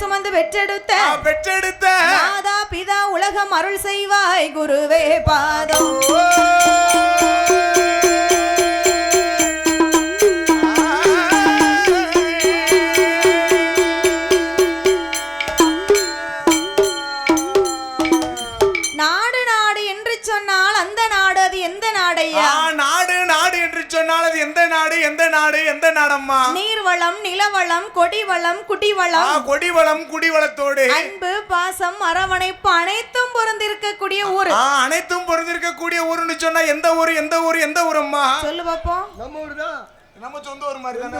சுமந்து பெற்றெடுத்த பெற்றெடுத்த. மாதா பிதா உலகம் அருள் செய்வாய் குருவே பாதம். எந்த நாடு எந்த நாடு எந்த நாடம்மா? நீர்வளம் நிலவளம் கொடிவளம் ஆ, குடிவளம் கொடிவளம் குடிவளத்தோடு. அன்பு பாசம் அரவணைப்பு அனைத்தும் பொருந்திருக்கக்கூடிய ஊரு. ஆ, அனைத்தும் பொருந்திருக்கக்கூடிய ஊருன்னு சொன்னா எந்த ஊரு எந்த ஊரு எந்த ஊரம்மா? சொல்லு பாப்போம். நம்ம ஊர் தான். நம்ம சொந்த ஊர் மாதிரி தானே?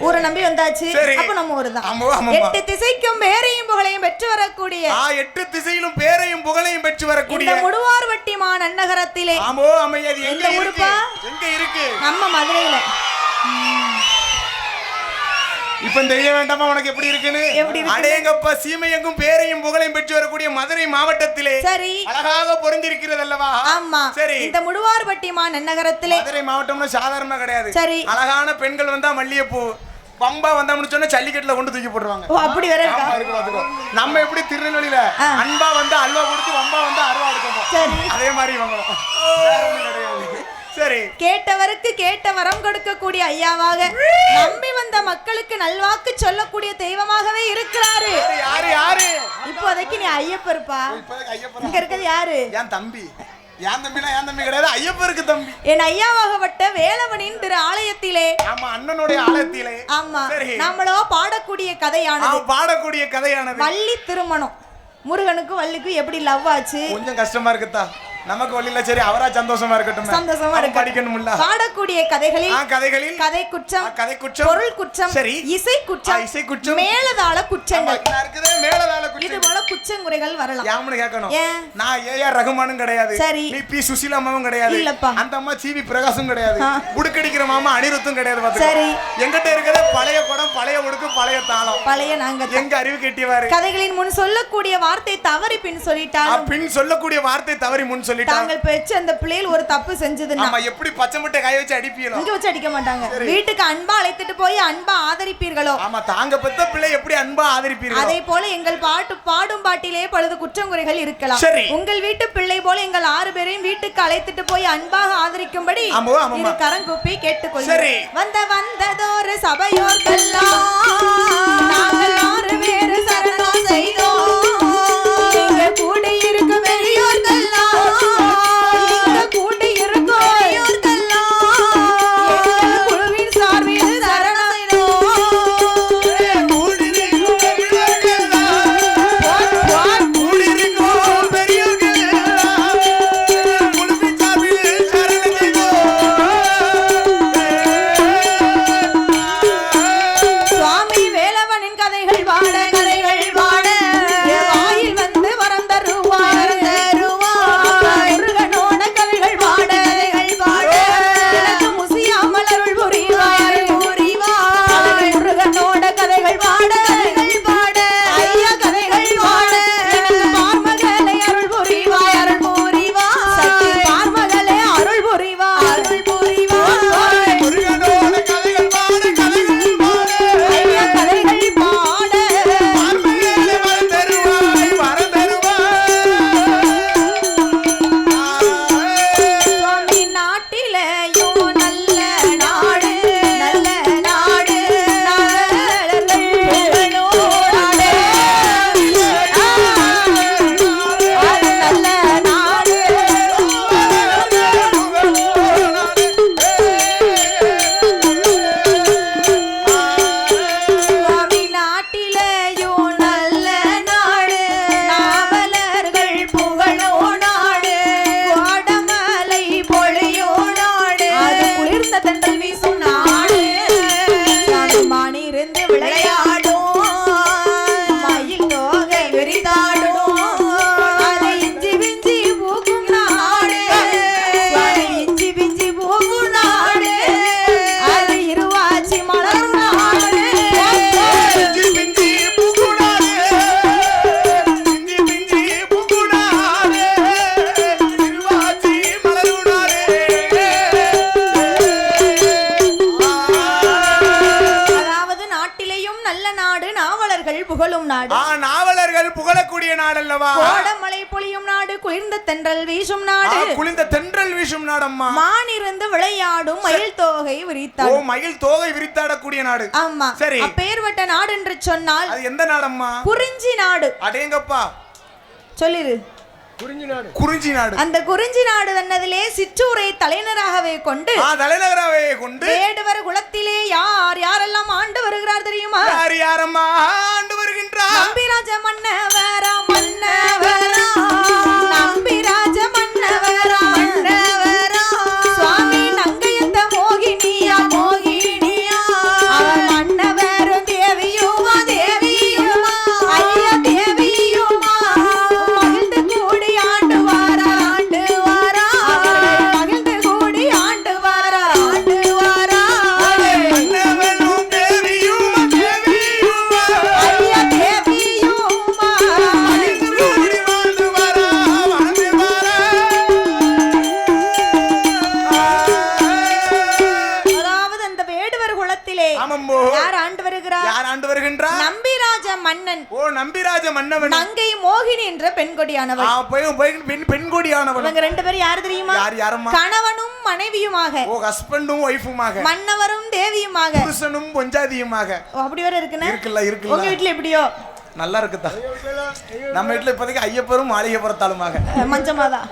ஊரை நம்பி வந்தாச்சு. அப்ப நம்ம ஊரு தான். எட்டு திசைக்கும் பேரையும் புகழையும் பெற்று வரக்கூடிய ஆ எட்டு திசையிலும் பேரையும் புகழையும் பெற்று வரக்கூடிய முடுவார்வட்டி மா நன்னகரத்திலே ஆமோ அமையாது? எங்க இருக்கு? நம்ம மதுரையில. இப்ப தெரிய வேண்டாமா உனக்கு எப்படி இருக்குன்னு? அடேங்கப்பா சீமை எங்கும் பேரையும் புகழையும் பெற்று வரக்கூடிய மதுரை மாவட்டத்திலே சரி. அழகாக பொருந்திருக்கிறது அல்லவா ஆமா. சரி. இந்த முடுவார்வட்டி மா நன்னகரத்திலே மதுரை மாவட்டம்னா சாதாரணமா கிடையாது. சரி. அழகான பெண்கள் வந்தா மல்லிகைப்பூ பம்பா வந்தோம்னு சொன்னா ஜல்லிக்கட்டுல கொண்டு தூக்கி போட்டுருவாங்க. ஓ அப்படி வேற. நம்ம எப்படி திருநெல்வேலியில. அன்பா வந்து அல்வா கொடுத்து வம்பா வந்து அருவா எடுக்கணும் சரி. அதே மாதிரி இவங்க. சரி. கேட்டவருக்கு கேட்ட வரம் கொடுக்கக்கூடிய ஐயாவாக நம்பி வந்த மக்களுக்கு நல்வாக்கு சொல்லக்கூடிய தெய்வமாகவே இருக்கிறாரு. யாரு, யாரு இப்போதைக்கு நீ ஐயப்பருப்பா. இங்க இருக்கிறது யாரு? என் தம்பி. என் தம்பினா என் தம்பி கிடையாது ஐயப்பருக்கு தம்பி. என் ஐயாவாகப்பட்ட வேலவனின் திரு ஆலயத்திலே. ஆமா அண்ணனுடைய ஆலயத்திலே. ஆமா சரி. நம்மளோ பாடக்கூடிய கதையானது. பாடக்கூடிய கதையானது. வள்ளி திருமணம். முருகனுக்கும் வள்ளிக்கும் எப்படி லவ் ஆச்சு? கொஞ்சம் கஷ்டமா இருக்குதா? நமக்கு வழியில சரி அவரா சந்தோஷமா இருக்கட்டும். சந்தோஷமா இருக்கு படிக்கணும்ல பாடக்கூடிய கதைகளில் கதைகளில் கதை குற்றம் கதை குற்றம் பொருள் குற்றம் சரி. இசை குற்றம் இசை குற்றம். மேலதாள குற்றங்கள். இருக்குதே. மேலதாள இது போல குற்றங்குறைகள் வரலாம். யாமனு கேட்கணும். நான் ஏஆர் ரகுமானும் கிடையாது. சரி. நீ பி சுசீலா அம்மாவும் கிடையாது. இல்லப்பா. அந்த அம்மா சிவி பிரகாசும் கிடையாது. உடுக்கடிக்கிற மாமா அனிருத்தும் கிடையாது பாத்துக்கோ. சரி. எங்கிட்ட இருக்கிறது பழைய குடம் பழைய உடுக்கு பழைய தாளம். பழைய நாங்க. எங்க அறிவு கெட்டிவாரு கதைகளின் முன் சொல்லக்கூடிய வார்த்தை தவறி பின் சொல்லிட்டாலும் பின் சொல்லக்கூடிய வார்த்தை தவறி முன் சொல்லிட்டாங்க தாங்கள் பெற்ற அந்த பிள்ளைகள் ஒரு தப்பு செஞ்சதுன்னா ஆமா எப்படி பச்சை முட்டை காய வச்சு அடிப்பீங்களோ? இங்க வச்சு அடிக்க மாட்டாங்க. வீட்டுக்கு அன்பா அழைத்துட்டு போய் அன்பா ஆதரிப்பீர்களோ? ஆமா தாங்க பெத்த பிள்ளை எப்படி அன்பா ஆதரிப்பீர்கள்? அதே போல எங்கள் பாட்டு பாடும் பாட்டிலே பழுது குற்றங்குறைகள் இருக்கலாம். உங்கள் வீட்டு பிள்ளை போல எங்கள் ஆறு பேரையும் வீட்டுக்கு அழைத்துட்டு போய் அன்பாக ஆதரிக்கும்படி. இரு கரங்குப்பி கேட்டுக்கொள் சரி. வந்த வந்ததோரு சபையோர்க்கெல்லாம் குளிர்ந்த தென்றல் வீசும் ஆ, நாடு குளிர்ந்த தென்றல் வீசும் நாடம்மா. மானிருந்து விளையாடும் மயில் தோகை ஓ விரித்தாடு மயில் தோகை விரித்தாடக்கூடிய நாடு. ஆமா. சரி. அப்பேர்வட்ட நாடு என்று சொன்னால் அது எந்த நாடம்மா? குறிஞ்சி நாடு. அடேங்கப்பா. சொல்லிரு. குறிஞ்சி நாடு. அந்த குறிஞ்சி நாடு தன்னதிலே சிற்றூரை தலைநராகவே கொண்டு ஆ தலைநகராவே கொண்டு வேடுவர் குலத்திலே யார் யாரெல்லாம் ஆண்டு வருகிறார் தெரியுமா? யார் யாரம்மா ஆண்டு வருகின்றார்? நம்பிராஜ மன்னவரா கொடியானவள் ஆ, போய் போய் பெண் பெண்கொடியானவன். இவங்க ரெண்டு பேரும் யார் தெரியுமா? யார் யாரம்மா? கணவனும் மனைவியுமாக. ஓ ஹஸ்பண்டும் ஒய்ஃபுமாக மன்னவரும் தேவியுமாக. புருஷனும் பொஞ்சாதியுமாக. அப்படி வர இருக்குன்னு? இருக்குல்ல உங்க இருக்குல்ல வீட்டுல எப்படியோ? நல்லா இருக்குதா நம்ம வீட்டுல இப்போதைக்கு ஐயப்பரும் மாளிகை புறத்தாலுமாக அஹ், மஞ்சமாதான்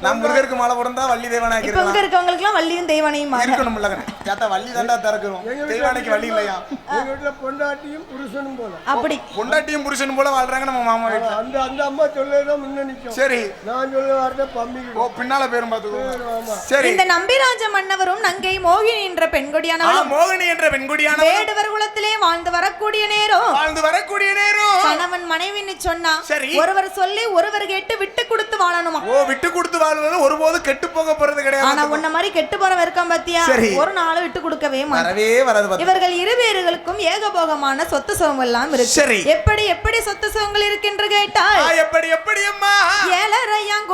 நம்ம முருகருக்கு மாலை பிறந்தா வள்ளி தேவனாக இப்ப இங்க இருக்கவங்களுக்கு எல்லாம் வள்ளியும் தெய்வானையும் இருக்கணும் கேட்டா வள்ளி தாண்டா திறக்கிறோம் தெய்வானைக்கு வள்ளி இல்லையா? வீட்டுல பொண்டாட்டியும் புருஷனும் போல. அப்படி. பொண்டாட்டியும் புருஷனும் போல வாழ்றாங்க நம்ம மாமா வீட்டுல அந்த அந்த அம்மா சொல்லதான் முன்ன நிக்கும். சரி. நான் சொல்ல பம்பிக்கு ஓ பின்னால பேரும் பாத்துக்கோ சரி இந்த நம்பிராஜ மன்னவரும் நங்கை மோகினி என்ற பெண் ஆ கொடியானவளும் மோகினி என்ற பெண்குடியான வேடுவர் குலத்திலே வாழ்ந்து வரக்கூடிய நேரம். வாழ்ந்து வரக்கூடிய நேரம். கணவன் மனைவின்னு சொன்னா சரி. ஒருவர் சொல்லி ஒருவர் கேட்டு விட்டு கொடுத்து வாழணுமா? ஓ விட்டு கொடுத்து வாழ்வது ஒருபோது கெட்டு போக போறது ஆனா கிடையாது உன்ன மாதிரி கெட்டு போறவ இருக்கான் பாத்தியா. ஒரு நாள் விட்டு கொடுக்கவே வரவே வராது இவர்கள் இருவேர்களுக்கும் ஏகபோகமான சொத்து சுகம் எல்லாம் இருக்கு. சரி. எப்படி எப்படி சொத்து சுகங்கள் இருக்கின்ற கேட்டால்? ஆ, எப்படி எப்படி அம்மா? ஏழரையாம்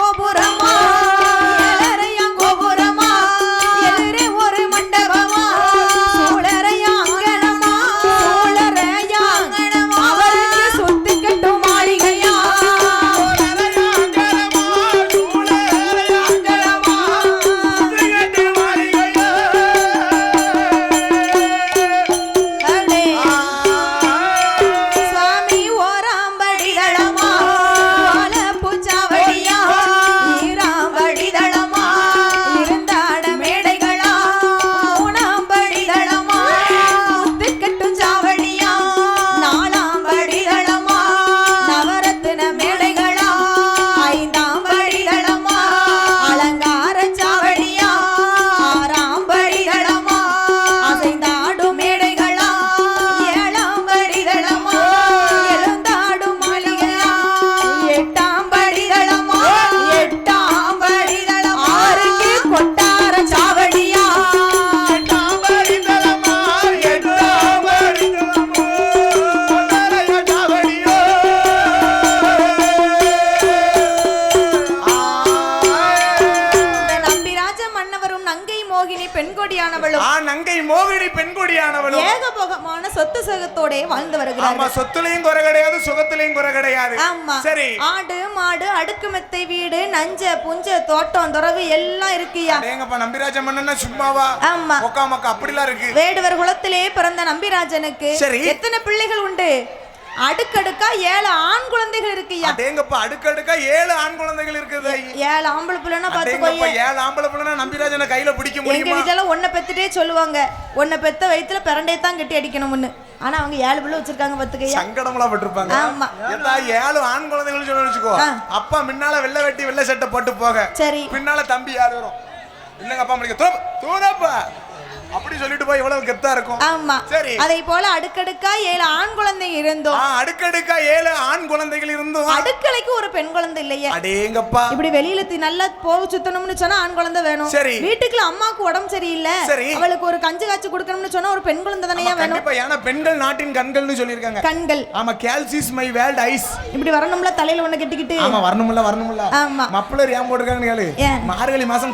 ஏகபோகமான சொத்து சகத்தோட வாழ்ந்து ஆமா வருகிறார்கள் சொத்துலயும் குறை கிடையாது சுகத்திலையும் குறை கிடையாது. ஆமா. சரி. ஆடு மாடு அடுக்குமெத்தை வீடு நஞ்ச புஞ்ச தோட்டம் துறவு எல்லாம் இருக்குயா ஏங்கப்பா நம்பிராஜ மன்னன்னா சும்மாவா? ஆமா. ஒக்கா மக்கா அப்படிலாம் இருக்கு. வேடுவர் குலத்திலே பிறந்த நம்பிராஜனுக்கு சரி. எத்தனை பிள்ளைகள் உண்டு? அடுக்கடுக்கா ஏழு ஆண் குழந்தைகள் இருக்குயா அடேங்கப்பா அடுக்கடுக்கா ஏழு ஆண் குழந்தைகள் இருக்குது. ஏழு ஆம்பளை அடேங்கப்பா பாத்துக்கோயே ஏழு ஆம்பளை பிள்ளைனா நம்பிராஜனை கையில பிடிக்க எங்க முடியுமா? வீட்டுல ஒன்ன பெத்துட்டே சொல்லுவாங்க. ஒன்ன பெத்த வயித்துல பிரண்டை தான் கட்டி அடிக்கணும்னு. ஆனா அவங்க ஏழு பிள்ளை வச்சிருக்காங்க பாத்துக்கையா சங்கடம்லாம் பட்டிருப்பாங்க ஆமா. ஏழு ஆண் குழந்தைகள் சொல்லி வச்சுக்கோ. அப்பா முன்னால வெள்ளை வெட்டி வெள்ளை சட்டை போட்டு போக. சரி. பின்னால தம்பி யாரு வரும்? இல்லங்க அப்பா முடிக்க. தூர தூரப்பா. அப்படி சொல்லிட்டு போய் இவ்வளவு கெத்தா இருக்கும். ஆமா. சரி. அதை போல அடுக்கடுக்கா ஏழு ஆண் குழந்தை இருந்தோம். அடுக்கடுக்கா ஏழு ஆண் குழந்தைகள் இருந்தும். அடுக்கலைக்கு ஒரு பெண் குழந்தை இல்லையே. அடேங்கப்பா. இப்படி வெளியில நல்லா போக சுத்தணும்னு சொன்னா ஆண் குழந்தை வேணும். சரி. வீட்டுக்குள்ள அம்மாக்கு உடம்பு சரியில்லை. சரி. அவளுக்கு ஒரு கஞ்சி காய்ச்சி கொடுக்கணும்னு சொன்னா ஒரு பெண் குழந்தை தானே வேணும். கண்டிப்பா. ஏன்னா பெண்கள் நாட்டின் கண்கள்னு சொல்லியிருக்காங்க. கண்கள். ஆமா கேல்சிஸ் மை வேல்ட் ஐஸ் இப்படி வரணும்ல தலையில ஒண்ணு கட்டிக்கிட்டு. ஆமா வரணும்ல வரணும்ல. ஆமா. மப்பிளர் ஏன் போட்டிருக்காங்கன்னு கேளு? மார்கழி மாசம்